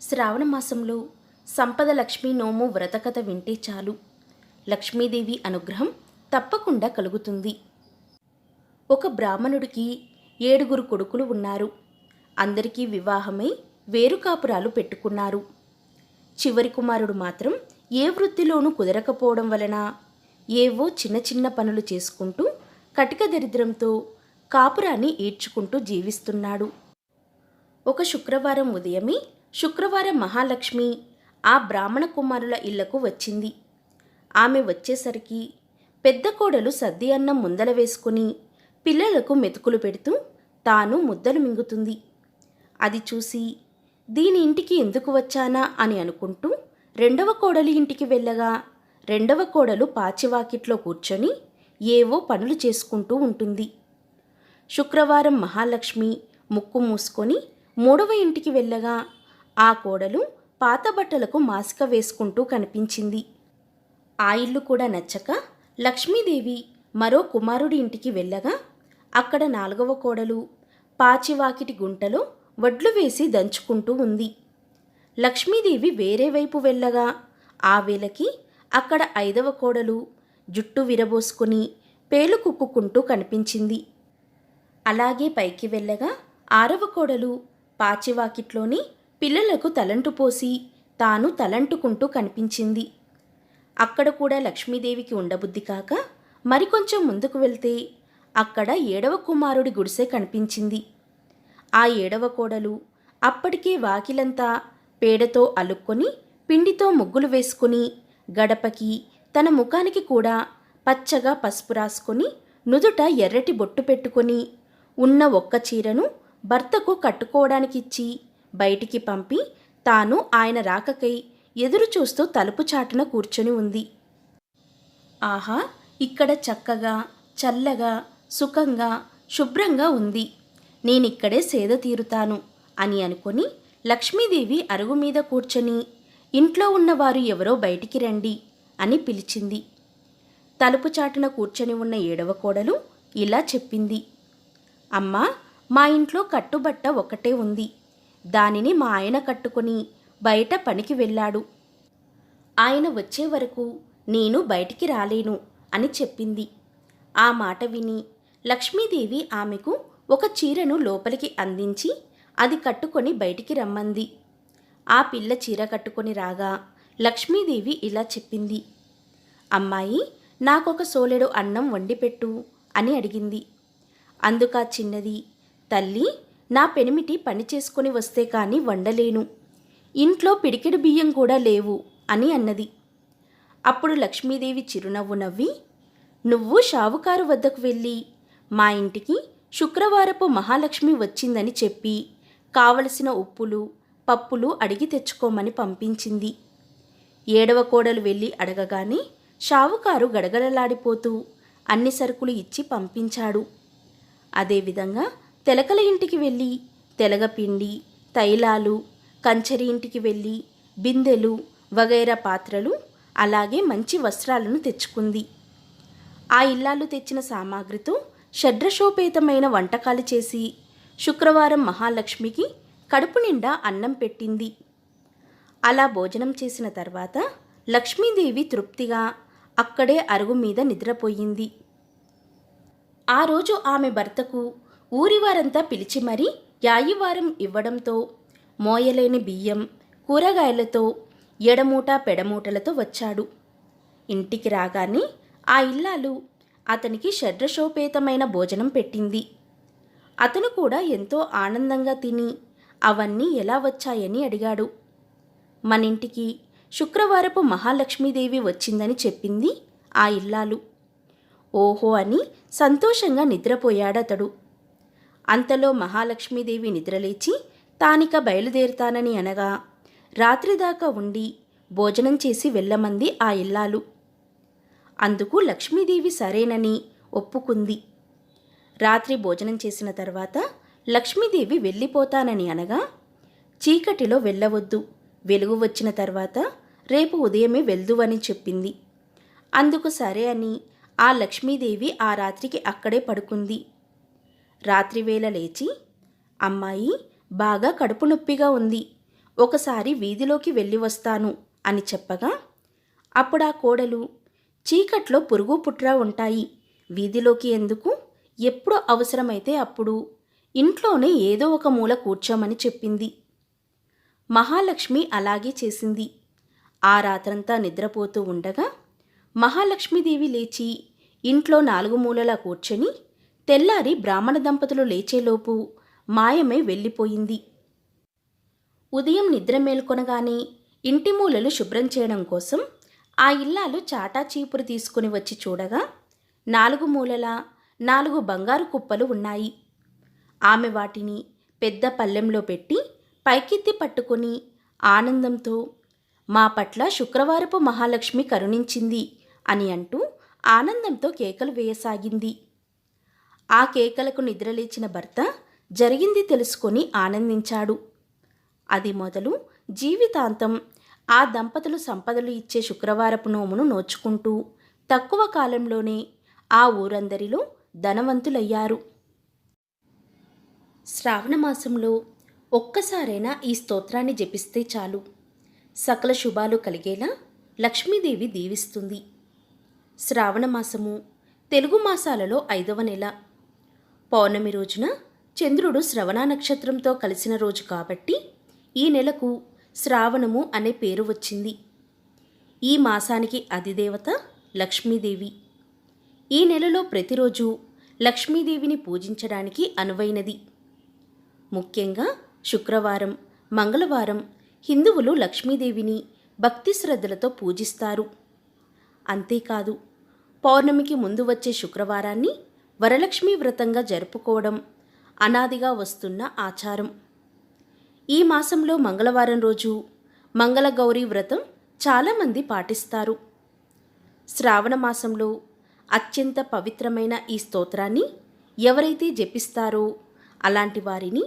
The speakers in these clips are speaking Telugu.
శ్రావణ మాసంలో సంపద లక్ష్మీ నోము వ్రతకథ వింటే చాలు. లక్ష్మీదేవి అనుగ్రహం తప్పకుండా కలుగుతుంది. ఒక బ్రాహ్మణుడికి ఏడుగురు కొడుకులు ఉన్నారు. అందరికీ వివాహమై వేరు కాపురాలు పెట్టుకున్నారు. చివరి కుమారుడు మాత్రం ఏ వృత్తిలోనూ కుదరకపోవడం వలన ఏవో చిన్న చిన్న పనులు చేసుకుంటూ కటిక దరిద్రంతో కాపురాన్ని ఈడ్చుకుంటూ జీవిస్తున్నాడు. ఒక శుక్రవారం ఉదయమే శుక్రవారం మహాలక్ష్మి ఆ బ్రాహ్మణ కుమారుల ఇళ్ళకు వచ్చింది. ఆమె వచ్చేసరికి పెద్ద కోడలు సద్ది అన్నం ముందల వేసుకుని పిల్లలకు మెతుకులు పెడుతూ తాను ముద్దలు మింగుతుంది. అది చూసి దీని ఇంటికి ఎందుకు వచ్చానా? అని అనుకుంటూ రెండవ కోడలి ఇంటికి వెళ్ళగా రెండవ కోడలు పాచివాకిట్లో కూర్చొని ఏవో పనులు చేసుకుంటూ ఉంటుంది. శుక్రవారం మహాలక్ష్మి ముక్కు మూసుకొని మూడవ ఇంటికి వెళ్ళగా ఆ కోడలు పాత బట్టలకు మాసిక వేసుకుంటూ కనిపించింది. ఆ ఇల్లు కూడా నచ్చక లక్ష్మీదేవి మరో కుమారుడి ఇంటికి వెళ్ళగా అక్కడ నాలుగవ కోడలు పాచివాకిటి గుంటలో వడ్లు వేసి దంచుకుంటూ ఉంది. లక్ష్మీదేవి వేరే వైపు వెళ్ళగా ఆ వేళకి అక్కడ ఐదవ కోడలు జుట్టు విరబోసుకుని పేలు కుక్కుకుంటూ కనిపించింది. అలాగే పైకి వెళ్ళగా ఆరవ కోడలు పాచివాకిట్లోని పిల్లలకు తలంటు పోసి తాను తలంటుకుంటూ కనిపించింది. అక్కడ కూడా లక్ష్మీదేవికి ఉండబుద్ధి కాక మరికొంచెం ముందుకు వెళ్తే అక్కడ ఏడవ కుమారుడి గుడిసె కనిపించింది. ఆ ఏడవ కోడలు అప్పటికే వాకిలంతా పేడతో అలుక్కొని పిండితో ముగ్గులు వేసుకుని గడపకి తన ముఖానికి కూడా పచ్చగా పసుపు రాసుకొని నుదుట ఎర్రటి బొట్టు పెట్టుకొని ఉన్న ఒక్క చీరను భర్తకు కట్టుకోవడానికిచ్చి బయటికి పంపి తాను ఆయన రాకకై ఎదురు చూస్తూ తలుపు చాటున కూర్చొని ఉంది. ఆహా ఇక్కడ చక్కగా చల్లగా సుఖంగా శుభ్రంగా ఉంది. నేనిక్కడే సేద తీరుతాను అని అనుకొని లక్ష్మీదేవి అరుగు మీద కూర్చొని ఇంట్లో ఉన్నవారు ఎవరో బయటికి రండి అని పిలిచింది. తలుపు చాటున కూర్చొని ఉన్న ఏడవ కోడలు ఇలా చెప్పింది. అమ్మా మా ఇంట్లో కట్టుబట్ట ఒకటే ఉంది. దానిని మా ఆయన కట్టుకొని బయట పనికి వెళ్ళాడు. ఆయన వచ్చే వరకు నేను బయటికి రాలేను అని చెప్పింది. ఆ మాట విని లక్ష్మీదేవి ఆమెకు ఒక చీరను లోపలికి అందించి అది కట్టుకొని బయటికి రమ్మంది. ఆ పిల్ల చీర కట్టుకొని రాగా లక్ష్మీదేవి ఇలా చెప్పింది. అమ్మాయి నాకొక సోలెడు అన్నం వండిపెట్టు అని అడిగింది. అందుకా చిన్నది తల్లి నా పెనిమిటి పని చేసుకొని వస్తే కానీ వండలేను. ఇంట్లో పిడికెడు బియ్యం కూడా లేవు అని అన్నది. అప్పుడు లక్ష్మీదేవి చిరునవ్వు నవ్వి నువ్వు షావుకారు వద్దకు వెళ్ళి మా ఇంటికి శుక్రవారపు మహాలక్ష్మి వచ్చిందని చెప్పి కావలసిన ఉప్పులు పప్పులు అడిగి తెచ్చుకోమని పంపించింది. ఏడవ కోడలు వెళ్ళి అడగగానే షావుకారు గడగడలాడిపోతూ అన్ని సరుకులు ఇచ్చి పంపించాడు. అదేవిధంగా తెలకల ఇంటికి వెళ్ళి తెలగపిండి తైలాలు కంచరి ఇంటికి వెళ్ళి బిందెలు వగైరా పాత్రలు అలాగే మంచి వస్త్రాలను తెచ్చుకుంది. ఆ ఇల్లాలు తెచ్చిన సామాగ్రితో షడ్రశోపేతమైన వంటకాలు చేసి శుక్రవారం మహాలక్ష్మికి కడుపు నిండా అన్నం పెట్టింది. అలా భోజనం చేసిన తర్వాత లక్ష్మీదేవి తృప్తిగా అక్కడే అరుగు మీద నిద్రపోయింది. ఆ రోజు ఆమె భర్తకు ఊరివారంతా పిలిచి మరీ యాయివారం ఇవ్వడంతో మోయలేని బియ్యం కూరగాయలతో ఎడమూట పెడమూటలతో వచ్చాడు. ఇంటికి రాగానే ఆ ఇల్లాలు అతనికి షడ్రశోపేతమైన భోజనం పెట్టింది. అతను కూడా ఎంతో ఆనందంగా తిని అవన్నీ ఎలా వచ్చాయని అడిగాడు. మన ఇంటికి శుక్రవారపు మహాలక్ష్మీదేవి వచ్చిందని చెప్పింది ఆ ఇల్లాలు. ఓహో అని సంతోషంగా నిద్రపోయాడతడు. అంతలో మహాలక్ష్మీదేవి నిద్రలేచి తానిక బయలుదేరుతానని అనగా రాత్రిదాకా ఉండి భోజనం చేసి వెళ్ళమంది ఆ ఇల్లాలు. అందుకు లక్ష్మీదేవి సరేనని ఒప్పుకుంది. రాత్రి భోజనం చేసిన తర్వాత లక్ష్మీదేవి వెళ్ళిపోతానని అనగా చీకటిలో వెళ్ళవద్దు వెలుగు వచ్చిన తర్వాత రేపు ఉదయమే వెళ్దువని చెప్పింది. అందుకు సరే అని ఆ లక్ష్మీదేవి ఆ రాత్రికి అక్కడే పడుకుంది. రాత్రివేళ లేచి అమ్మాయి బాగా కడుపు నొప్పిగా ఉంది. ఒకసారి వీధిలోకి వెళ్ళి వస్తాను అని చెప్పగా అప్పుడా కోడలు చీకట్లో పురుగు పుట్రా ఉంటాయి. వీధిలోకి ఎందుకు? ఎప్పుడు అవసరమైతే అప్పుడు. ఇంట్లోనే ఏదో ఒక మూల కూర్చోమని చెప్పింది. మహాలక్ష్మి అలాగే చేసింది. ఆ రాత్రంతా నిద్రపోతూ ఉండగా మహాలక్ష్మీదేవి లేచి ఇంట్లో నాలుగు మూలలా కూర్చొని తెల్లారి బ్రాహ్మణ దంపతులు లేచేలోపు మాయమే వెళ్ళిపోయింది. ఉదయం నిద్ర మేల్కొనగానే ఇంటి మూలలు శుభ్రం చేయడం కోసం ఆ ఇల్లాలు చాటా చీపురు తీసుకుని వచ్చి చూడగా నాలుగు మూలల నాలుగు బంగారు కుప్పలు ఉన్నాయి. ఆమె వాటిని పెద్ద పల్లెంలో పెట్టి పైకెత్తి పట్టుకొని ఆనందంతో మా పట్ల శుక్రవారపు మహాలక్ష్మి కరుణించింది అని అంటూ ఆనందంతో కేకలు వేయసాగింది. ఆ కేకలకు నిద్రలేచిన భర్త జరిగింది తెలుసుకొని ఆనందించాడు. అది మొదలు జీవితాంతం ఆ దంపతులు సంపదలు ఇచ్చే శుక్రవారపు నోమును నోచుకుంటూ తక్కువ కాలంలోనే ఆ ఊరందరిలో ధనవంతులయ్యారు. శ్రావణ మాసంలో ఒక్కసారైనా ఈ స్తోత్రాన్ని జపిస్తే చాలు. సకల శుభాలు కలిగేలా లక్ష్మీదేవి దీవిస్తుంది. శ్రావణ మాసము తెలుగు మాసాలలో ఐదవ నెల. పౌర్ణమి రోజున చంద్రుడు శ్రవణ నక్షత్రంతో కలిసిన రోజు కాబట్టి ఈ నెలకు శ్రావణము అనే పేరు వచ్చింది. ఈ మాసానికి అధిదేవత లక్ష్మీదేవి. ఈ నెలలో ప్రతిరోజు లక్ష్మీదేవిని పూజించడానికి అనువైనది. ముఖ్యంగా శుక్రవారం మంగళవారం హిందువులు లక్ష్మీదేవిని భక్తి శ్రద్ధలతో పూజిస్తారు. అంతేకాదు పౌర్ణమికి ముందు వచ్చే శుక్రవారాన్ని వరలక్ష్మి వ్రతంగా జరుపుకోవడం అనాదిగా వస్తున్న ఆచారం. ఈ మాసంలో మంగళవారం రోజు మంగళగౌరీ వ్రతం చాలామంది పాటిస్తారు. శ్రావణ మాసంలో అత్యంత పవిత్రమైన ఈ స్తోత్రాన్ని ఎవరైతే జపిస్తారో అలాంటి వారిని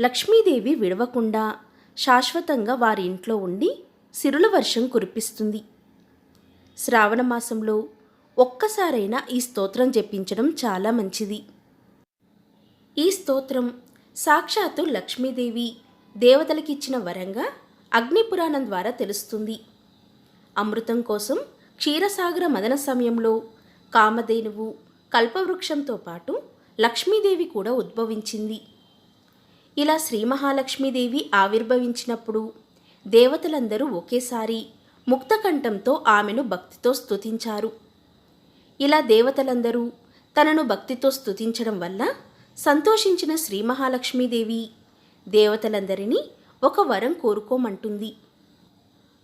లక్ష్మీదేవి విడవకుండా శాశ్వతంగా వారి ఇంట్లో ఉండి సిరుల వర్షం కురిపిస్తుంది. శ్రావణ మాసంలో ఒక్కసారైనా ఈ స్తోత్రం జపించడం చాలా మంచిది. ఈ స్తోత్రం సాక్షాత్తు లక్ష్మీదేవి దేవతలకిచ్చిన వరంగా అగ్నిపురాణం ద్వారా తెలుస్తుంది. అమృతం కోసం క్షీరసాగర మదన సమయంలో కామధేనువు కల్పవృక్షంతో పాటు లక్ష్మీదేవి కూడా ఉద్భవించింది. ఇలా శ్రీ మహాలక్ష్మీదేవి ఆవిర్భవించినప్పుడు దేవతలందరూ ఒకేసారి ముక్తకంఠంతో ఆమెను భక్తితో స్తుతించారు. ఇలా దేవతలందరూ తనను భక్తితో స్థుతించడం వల్ల సంతోషించిన శ్రీ మహాలక్ష్మీదేవి దేవతలందరినీ ఒక వరం కోరుకోమంటుంది.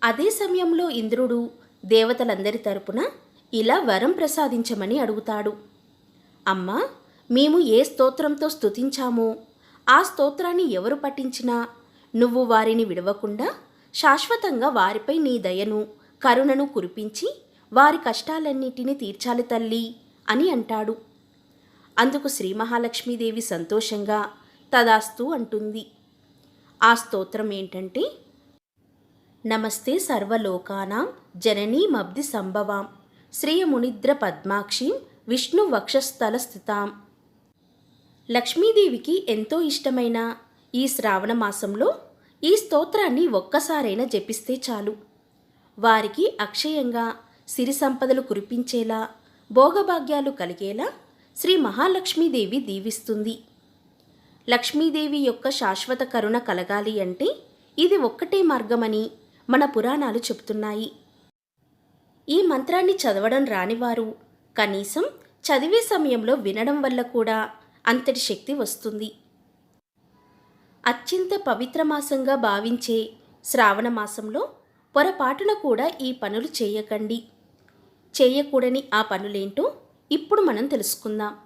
అదే సమయంలో ఇంద్రుడు దేవతలందరి తరపున ఇలా వరం ప్రసాదించమని అడుగుతాడు. అమ్మా మేము ఏ స్తోత్రంతో స్తుతించామో ఆ స్తోత్రాన్ని ఎవరు పఠించినా నువ్వు వారిని విడవకుండా శాశ్వతంగా వారిపై నీ దయను కరుణను కురిపించి వారి కష్టాలన్నిటినీ తీర్చాలి తల్లి అని అంటాడు. అందుకు శ్రీ మహాలక్ష్మీదేవి సంతోషంగా తదాస్తు అంటుంది. ఆ స్తోత్రం ఏంటంటే నమస్తే సర్వలోకానాం జననీమబ్ది సంభవాం శ్రీయమునిద్ర పద్మాక్షీం విష్ణు వక్షస్థల స్థితాం. లక్ష్మీదేవికి ఎంతో ఇష్టమైన ఈ శ్రావణ మాసంలో ఈ స్తోత్రాన్ని ఒక్కసారైనా జపిస్తే చాలు. వారికి అక్షయంగా సిరి సంపదలు కురిపించేలా భోగభాగ్యాలు కలిగేలా శ్రీ మహాలక్ష్మీదేవి దీవిస్తుంది. లక్ష్మీదేవి యొక్క శాశ్వత కరుణ కలగాలి అంటే ఇది ఒక్కటే మార్గమని మన పురాణాలు చెబుతున్నాయి. ఈ మంత్రాన్ని చదవడం రానివారు. కనీసం చదివే సమయంలో వినడం వల్ల కూడా అంతటి శక్తి వస్తుంది. అత్యంత పవిత్ర మాసంగా భావించే శ్రావణ మాసంలో పొరపాటున కూడా ఈ పనులు చేయకండి. చేయకూడని ఆ పనులేంటో ఇప్పుడు మనం తెలుసుకుందాం.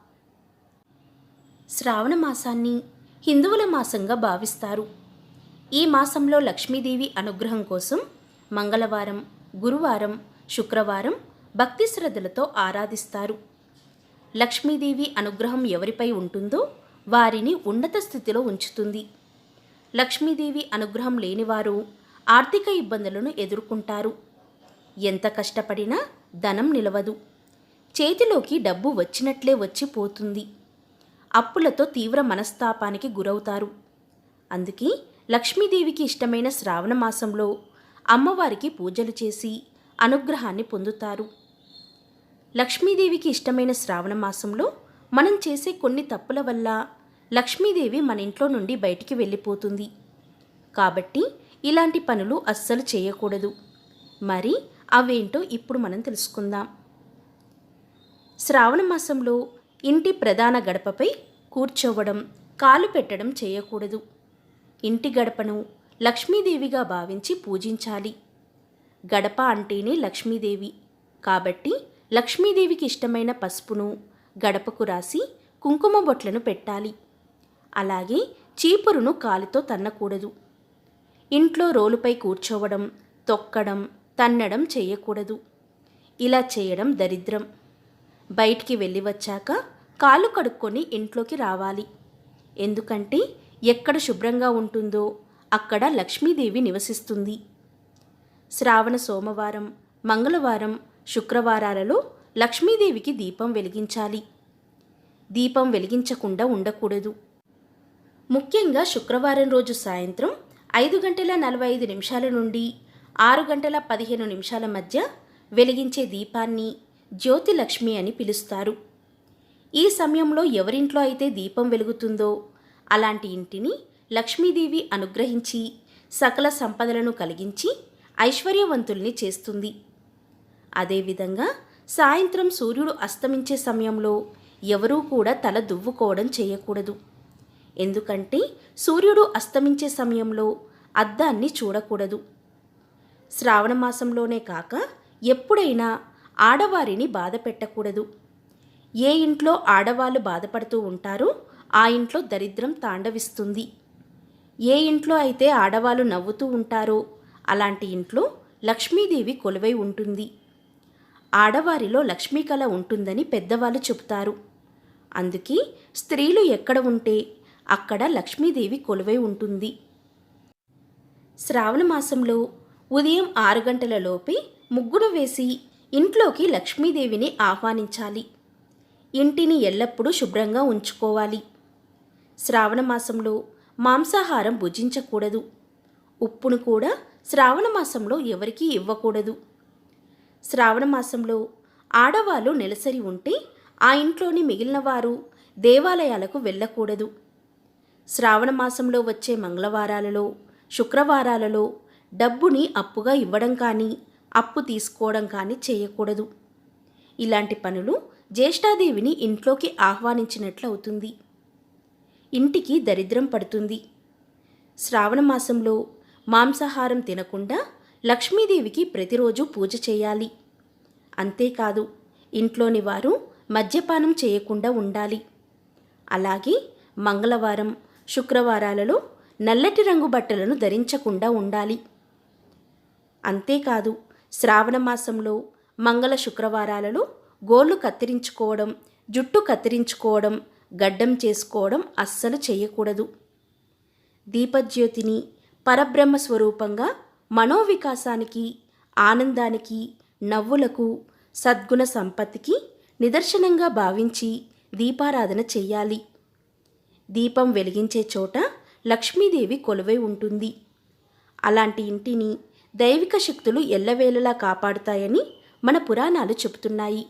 శ్రావణ మాసాన్ని హిందువుల మాసంగా భావిస్తారు. ఈ మాసంలో లక్ష్మీదేవి అనుగ్రహం కోసం మంగళవారం గురువారం శుక్రవారం భక్తి శ్రద్ధలతో ఆరాధిస్తారు. లక్ష్మీదేవి అనుగ్రహం ఎవరిపై ఉంటుందో వారిని ఉన్నత స్థితిలో ఉంచుతుంది. లక్ష్మీదేవి అనుగ్రహం లేనివారు ఆర్థిక ఇబ్బందులను ఎదుర్కొంటారు. ఎంత కష్టపడినా ధనం నిలవదు. చేతిలోకి డబ్బు వచ్చినట్లే వచ్చి పోతుంది. అప్పులతో తీవ్ర మనస్తాపానికి గురవుతారు. అందుకే లక్ష్మీదేవికి ఇష్టమైన శ్రావణ మాసంలో అమ్మవారికి పూజలు చేసి అనుగ్రహాన్ని పొందుతారు. లక్ష్మీదేవికి ఇష్టమైన శ్రావణ మాసంలో మనం చేసే కొన్ని తప్పుల వల్ల లక్ష్మీదేవి మన ఇంట్లో నుండి బయటికి వెళ్ళిపోతుంది. కాబట్టి ఇలాంటి పనులు అస్సలు చేయకూడదు. మరి అవేంటో ఇప్పుడు మనం తెలుసుకుందాం. శ్రావణ మాసంలో ఇంటి ప్రధాన గడపపై కూర్చోవడం కాలు పెట్టడం చేయకూడదు. ఇంటి గడపను లక్ష్మీదేవిగా భావించి పూజించాలి. గడప అంటేనే లక్ష్మీదేవి. కాబట్టి లక్ష్మీదేవికి ఇష్టమైన పసుపును గడపకు రాసి కుంకుమ బొట్లను పెట్టాలి. అలాగే చీపురును కాలితో తన్నకూడదు. ఇంట్లో రోలుపై కూర్చోవడం తొక్కడం తన్నడం చేయకూడదు. ఇలా చేయడం దరిద్రం. బయటికి వెళ్ళి వచ్చాక కాళ్ళు కడుక్కొని ఇంట్లోకి రావాలి. ఎందుకంటే ఎక్కడ శుభ్రంగా ఉంటుందో అక్కడ లక్ష్మీదేవి నివసిస్తుంది. శ్రావణ సోమవారం మంగళవారం శుక్రవారాలలో లక్ష్మీదేవికి దీపం వెలిగించాలి. దీపం వెలిగించకుండా ఉండకూడదు. ముఖ్యంగా శుక్రవారం రోజు సాయంత్రం ఐదు గంటల నలభై ఐదు నిమిషాల నుండి ఆరు గంటల పదిహేను నిమిషాల మధ్య వెలిగించే దీపాన్ని జ్యోతిలక్ష్మి అని పిలుస్తారు. ఈ సమయంలో ఎవరింట్లో అయితే దీపం వెలుగుతుందో అలాంటి ఇంటిని లక్ష్మీదేవి అనుగ్రహించి సకల సంపదలను కలిగించి ఐశ్వర్యవంతుల్ని చేస్తుంది. అదేవిధంగా సాయంత్రం సూర్యుడు అస్తమించే సమయంలో ఎవరూ కూడా తల దువ్వుకోవడం చేయకూడదు. ఎందుకంటే సూర్యుడు అస్తమించే సమయంలో అద్దాన్ని చూడకూడదు. శ్రావణ మాసంలోనే కాక ఎప్పుడైనా ఆడవారిని బాధ పెట్టకూడదు. ఏ ఇంట్లో ఆడవాళ్ళు బాధపడుతూ ఉంటారో ఆ ఇంట్లో దరిద్రం తాండవిస్తుంది. ఏ ఇంట్లో అయితే ఆడవాళ్ళు నవ్వుతూ ఉంటారో అలాంటి ఇంట్లో లక్ష్మీదేవి కొలువై ఉంటుంది. ఆడవారిలో లక్ష్మీ కళ ఉంటుందని పెద్దవాళ్ళు చెబుతారు. అందుకే స్త్రీలు ఎక్కడ ఉంటే అక్కడ లక్ష్మీదేవి కొలువై ఉంటుంది. శ్రావణ మాసంలో ఉదయం ఆరు గంటలలోపే ముగ్గురు ముగ్గును వేసి ఇంట్లోకి లక్ష్మీదేవిని ఆహ్వానించాలి. ఇంటిని ఎల్లప్పుడూ శుభ్రంగా ఉంచుకోవాలి. శ్రావణ మాసంలో మాంసాహారం భుజించకూడదు. ఉప్పును కూడా శ్రావణ మాసంలో ఎవరికీ ఇవ్వకూడదు. శ్రావణ మాసంలో ఆడవాళ్ళు నెలసరి ఉంటే ఆ ఇంట్లోని మిగిలిన వారు దేవాలయాలకు వెళ్ళకూడదు. శ్రావణ మాసంలో వచ్చే మంగళవారాలలో శుక్రవారాలలో డబ్బుని అప్పుగా ఇవ్వడం కానీ అప్పు తీసుకోవడం కానీ చేయకూడదు. ఇలాంటి పనులు జ్యేష్ఠాదేవిని ఇంట్లోకి ఆహ్వానించినట్లు అవుతుంది ఇంటికి దరిద్రం పడుతుంది. శ్రావణ మాసంలో మాంసాహారం తినకుండా లక్ష్మీదేవికి ప్రతిరోజు పూజ చేయాలి. అంతేకాదు ఇంట్లోని వారు మద్యపానం చేయకుండా ఉండాలి. అలాగే మంగళవారం శుక్రవారాలలో నల్లటి రంగు బట్టలను ధరించకుండా ఉండాలి. అంతేకాదు శ్రావణ మాసంలో మంగళ శుక్రవారాలలో గోళ్ళు కత్తిరించుకోవడం జుట్టు కత్తిరించుకోవడం గడ్డం చేసుకోవడం అస్సలు చేయకూడదు. దీపజ్యోతిని పరబ్రహ్మ స్వరూపంగా మనోవికాసానికి ఆనందానికి నవ్వులకు సద్గుణ సంపత్తికి నిదర్శనంగా భావించి దీపారాధన చెయ్యాలి దీపం వెలిగించే చోట లక్ష్మీదేవి కొలువై ఉంటుంది. అలాంటి ఇంటిని దైవిక శక్తులు ఎల్లవేళలా కాపాడుతాయని మన పురాణాలు చెబుతున్నాయి.